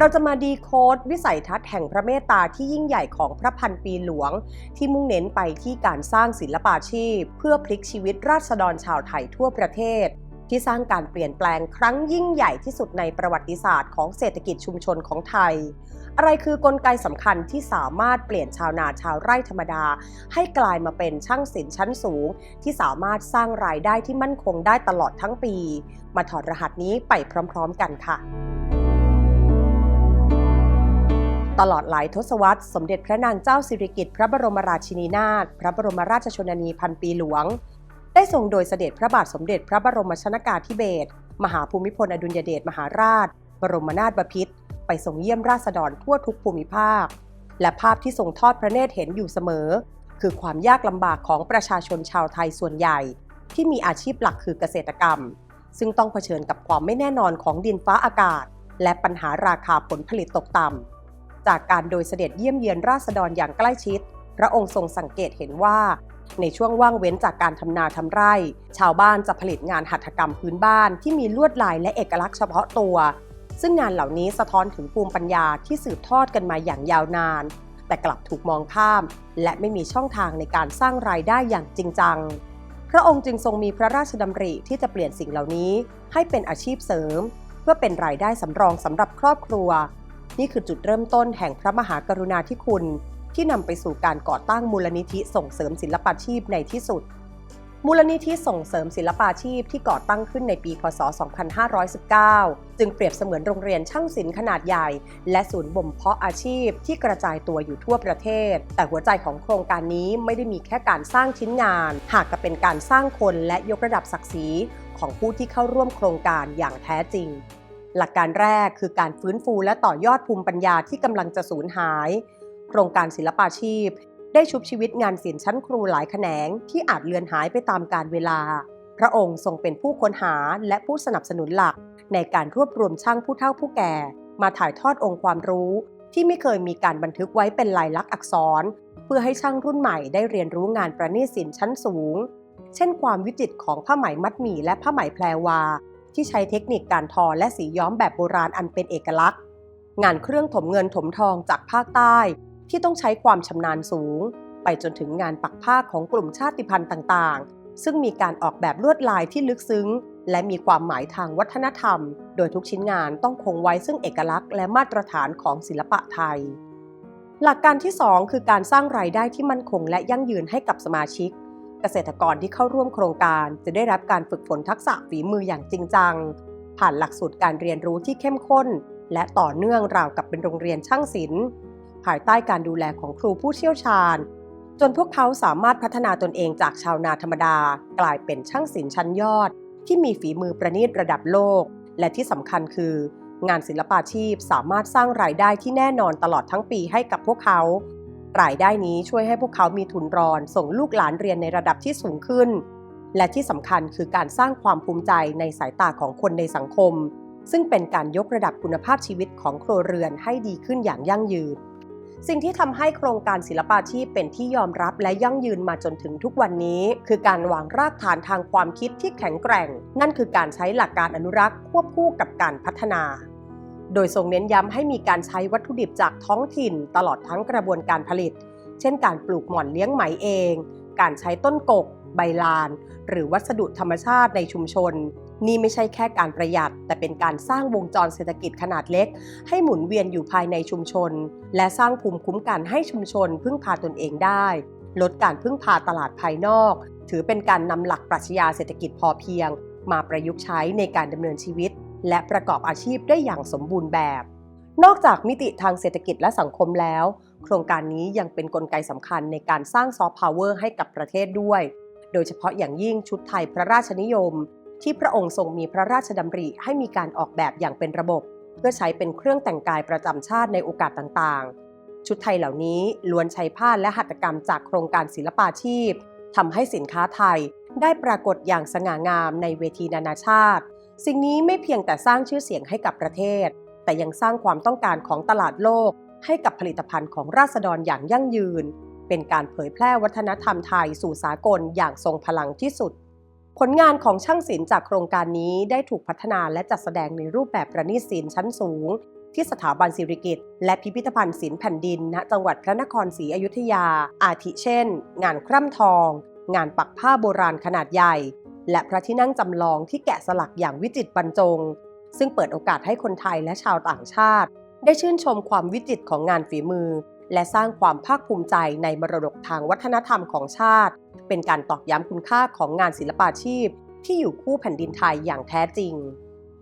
เราจะมาดีโคดวิสัยทัศน์แห่งพระเมตตาที่ยิ่งใหญ่ของพระพันปีหลวง ที่มุ่งเน้นไปที่การสร้างศิลปาชีพ เพื่อพลิกชีวิตราษฎรชาวไทยทั่วประเทศ ที่สร้างการเปลี่ยนแปลงครั้งยิ่งใหญ่ที่สุดในประวัติศาสตร์ของเศรษฐกิจชุมชนของไทย อะไรคือกลไกสำคัญที่สามารถเปลี่ยนชาวนาชาวไร่ธรรมดา ให้กลายมาเป็นช่างศิลป์ชั้นสูง ที่สามารถสร้างรายได้ที่มั่นคงได้ตลอดทั้งปี มาถอดรหัสนี้ไปพร้อม ๆ กันค่ะ ตลอดหลายทศวรรษสมเด็จพระนางเจ้าสิริกิติ์พระบรมราชินีนาถพระบรมราชชนนีพันปีหลวง ได้ทรงโดยเสด็จพระบาทสมเด็จพระบรมชนากาธิเบศรมหาภูมิพลอดุลยเดชมหาราช บรมนาถบพิตรไปทรงเยี่ยมราษฎรทั่วทุกภูมิภาค และภาพที่ทรงทอดพระเนตรเห็นอยู่เสมอ คือความยากลำบากของประชาชนชาวไทยส่วนใหญ่ ที่มีอาชีพหลักคือเกษตรกรรม ซึ่งต้องเผชิญกับความไม่แน่นอนของดินฟ้าอากาศ และปัญหาราคาผลผลิตตกต่ำ จากการโดยเสด็จเยี่ยมเยียนราษฎรอย่างใกล้ชิด พระองค์ทรงสังเกตเห็นว่า ในช่วงว่างเว้นจากการทำนาทำไร่ ชาวบ้านจะผลิตงานหัตถกรรมพื้นบ้านที่มีลวดลายและเอกลักษณ์เฉพาะตัว ซึ่งงานเหล่านี้สะท้อนถึงภูมิปัญญาที่สืบทอดกันมาอย่างยาวนาน แต่กลับถูกมองข้าม และไม่มีช่องทางในการสร้างรายได้อย่างจริงจังพระองค์จึงทรงมีพระราชดำริที่จะเปลี่ยนสิ่งเหล่านี้ให้เป็นอาชีพเสริม เพื่อเป็นรายได้สำรองสำหรับครอบครัว นี่คือจุดเริ่มต้นแห่งพระมหากรุณาธิคุณ ที่นำไปสู่การก่อตั้งมูลนิธิส่งเสริมศิลปาชีพในที่สุด มูลนิธิส่งเสริมศิลปาชีพที่ก่อตั้งขึ้นในปี พศ 2519 จึงเปรียบเสมือนโรงเรียนช่างศิลป์ขนาดใหญ่ และศูนย์บ่มเพาะอาชีพที่กระจายตัวอยู่ทั่วประเทศ แต่หัวใจของโครงการนี้ไม่ได้มีแค่การสร้างชิ้นงาน หากจะเป็นการสร้างคนและยกระดับศักดิ์ศรีของผู้ที่เข้าร่วมโครงการอย่างแท้จริง หลักการแรกคือการฟื้นฟูและต่อยอดภูมิปัญญาที่กำลังจะสูญหาย โครงการศิลปาชีพ ได้ชุบชีวิตงานศิลป์ชั้นครูหลายแขนงที่อาจเลือนหายไปตามกาลเวลา พระองค์ทรงเป็นผู้ค้นหาและผู้สนับสนุนหลัก ในการรวบรวมช่างผู้เฒ่าผู้แก่ มาถ่ายทอดองค์ความรู้ ที่ไม่เคยมีการบันทึกไว้เป็นลายลักษณ์อักษร เพื่อให้ช่างรุ่นใหม่ได้เรียนรู้งานประณีตศิลป์ชั้นสูง เช่น ความวิจิตรของผ้าไหมมัดหมี่และผ้าไหมแพรวา ที่ใช้เทคนิคการทอและสีย้อมแบบโบราณอันเป็นเอกลักษณ์ งานเครื่องถมเงินถมทองจากภาคใต้ ที่ต้องใช้ความชำนาญสูง ไปจนถึงงานปักผ้าของกลุ่มชาติพันธุ์ต่างๆ ซึ่งมีการออกแบบลวดลายที่ลึกซึ้ง และมีความหมายทางวัฒนธรรม โดยทุกชิ้นงานต้องคงไว้ซึ่งเอกลักษณ์และมาตรฐานของศิลปะไทย หลักการที่ 2 คือการสร้างรายได้ที่มั่นคงและยั่งยืนให้กับสมาชิก เกษตรกรที่เข้าร่วมโครงการจะได้รับการฝึกฝนทักษะฝีมืออย่างจริงจัง ผ่านหลักสูตรการเรียนรู้ที่เข้มข้น และต่อเนื่องราวกับเป็นโรงเรียนช่างศิลป์ ภายใต้การดูแลของครูผู้เชี่ยวชาญ จนพวกเขาสามารถพัฒนาตนเองจากชาวนาธรรมดา กลายเป็นช่างศิลป์ชั้นยอด ที่มีฝีมือประณีตระดับโลก และที่สำคัญคือ งานศิลปาชีพสามารถสร้างรายได้ที่แน่นอนตลอดทั้งปีให้กับพวกเขา รายได้นี้ช่วยให้พวกเขามีทุนรอน ส่งลูกหลานเรียนในระดับที่สูงขึ้น และที่สำคัญคือการสร้างความภูมิใจในสายตาของคนในสังคม ซึ่งเป็นการยกระดับคุณภาพชีวิตของครัวเรือนให้ดีขึ้นอย่างยั่งยืน สิ่งที่ทำให้โครงการศิลปาชีพเป็นที่ยอมรับและยั่งยืนมาจนถึงทุกวันนี้ คือการวางรากฐานทางความคิดที่แข็งแกร่ง นั่นคือการใช้หลักการอนุรักษ์ควบคู่กับการพัฒนา โดยทรงเน้นย้ำให้มีการใช้วัตถุดิบจากท้องถิ่นตลอดทั้งกระบวนการผลิต เช่นการปลูกหม่อนเลี้ยงไหมเอง การใช้ต้นกก ใบลาน หรือวัสดุธรรมชาติในชุมชน นี่ไม่ใช่แค่การประหยัด แต่เป็นการสร้างวงจรเศรษฐกิจขนาดเล็ก ให้หมุนเวียนอยู่ภายในชุมชน และสร้างภูมิคุ้มกันให้ชุมชน พึ่งพาตนเองได้ ลดการพึ่งพาตลาดภายนอก ถือเป็นการนำหลักปรัชญาเศรษฐกิจพอเพียง มาประยุกต์ใช้ในการดำเนินชีวิต และประกอบอาชีพได้อย่างสมบูรณ์แบบ นอกจากมิติทางเศรษฐกิจและสังคมแล้ว โครงการนี้ยังเป็นนกลไกสำคัญในการสร้างซอฟต์พาวเวอร์ให้กับประเทศด้วย โดยเฉพาะอย่างยิ่งชุดไทยพระราชนิยม ที่พระองค์ทรงมีพระราชดำริให้มีการออกแบบอย่างเป็นระบบ เพื่อใช้เป็นเครื่องแต่งกายประจำชาติในโอกาสต่างๆ ชุดไทยเหล่านี้ล้วนใช้ผ้าและหัตถกรรมจากโครงการศิลปาชีพทำให้สินค้าไทยได้ปรากฏอย่างสง่างามในเวทีนานาชาติ สิ่งนี้ไม่เพียงแต่สร้างชื่อเสียงให้กับประเทศ แต่ยังสร้างความต้องการของตลาดโลก ให้กับผลิตภัณฑ์ของราษฎรอย่างยั่งยืน เป็นการเผยแพร่วัฒนธรรมไทยสู่สากลอย่างทรงพลังที่สุด ผลงานของช่างศิลป์จากโครงการนี้ได้ถูกพัฒนาและจัดแสดงในรูปแบบประณีตศิลป์ชั้นสูง ที่สถาบันศิริกิติ์และพิพิธภัณฑ์ศิลป์แผ่นดิน ณ จังหวัดพระนครศรีอยุธยา อาทิเช่น งานคร่ำทอง งานปักผ้าโบราณขนาดใหญ่ และพระที่นั่งจำลองที่แกะสลักอย่างวิจิตรบรรจง ซึ่งเปิดโอกาสให้คนไทยและชาวต่างชาติ ได้ชื่นชมความวิจิตรของงานฝีมือ และสร้างความภาคภูมิใจในมรดกทางวัฒนธรรมของชาติ เป็นการตอกย้ำคุณค่าของงานศิลปาชีพ ที่อยู่คู่แผ่นดินไทยอย่างแท้จริง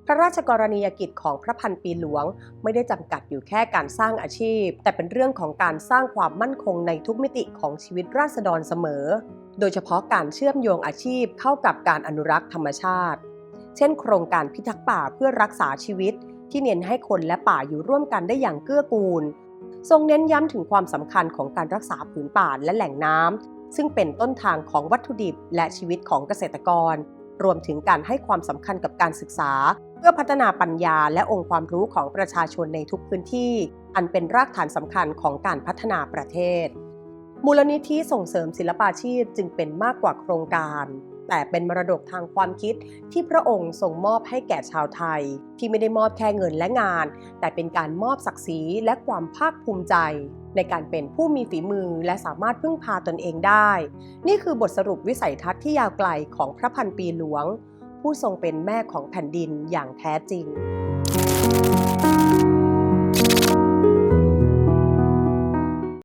พระราชกรณียกิจของพระพันปีหลวง ไม่ได้จำกัดอยู่แค่การสร้างอาชีพ แต่เป็นเรื่องของการสร้างความมั่นคงในทุกมิติของชีวิตราษฎรเสมอ โดยเฉพาะการเชื่อมโยงอาชีพเข้ากับการอนุรักษ์ธรรมชาติ เช่น โครงการพิทักษ์ป่าเพื่อรักษาชีวิต ที่เน้นให้คนและป่าอยู่ร่วมกันได้อย่างเกื้อกูล ทรงเน้นย้ำถึงความสำคัญของการรักษาผืนป่าและแหล่งน้ำซึ่งเป็นต้นทางของวัตถุดิบและชีวิตของเกษตรกร รวมถึงการให้ความสำคัญกับการศึกษา เพื่อพัฒนาปัญญาและองค์ความรู้ของประชาชนในทุกพื้นที่ อันเป็นรากฐานสำคัญของการพัฒนาประเทศ มูลนิธิส่งเสริมศิลปาชีพจึงเป็นมากกว่าโครงการ แต่เป็นมรดกทางความคิดที่พระองค์ทรงมอบให้แก่ชาวไทย ที่ไม่ได้มอบแค่เงินและงาน แต่เป็นการมอบศักดิ์ศรีและความภาคภูมิใจ ในการเป็นผู้มีฝีมือและสามารถพึ่งพาตนเองได้ นี่คือบทสรุปวิสัยทัศน์ที่ยาวไกลของพระพันปีหลวง ผู้ทรงเป็นแม่ของแผ่นดินอย่างแท้จริง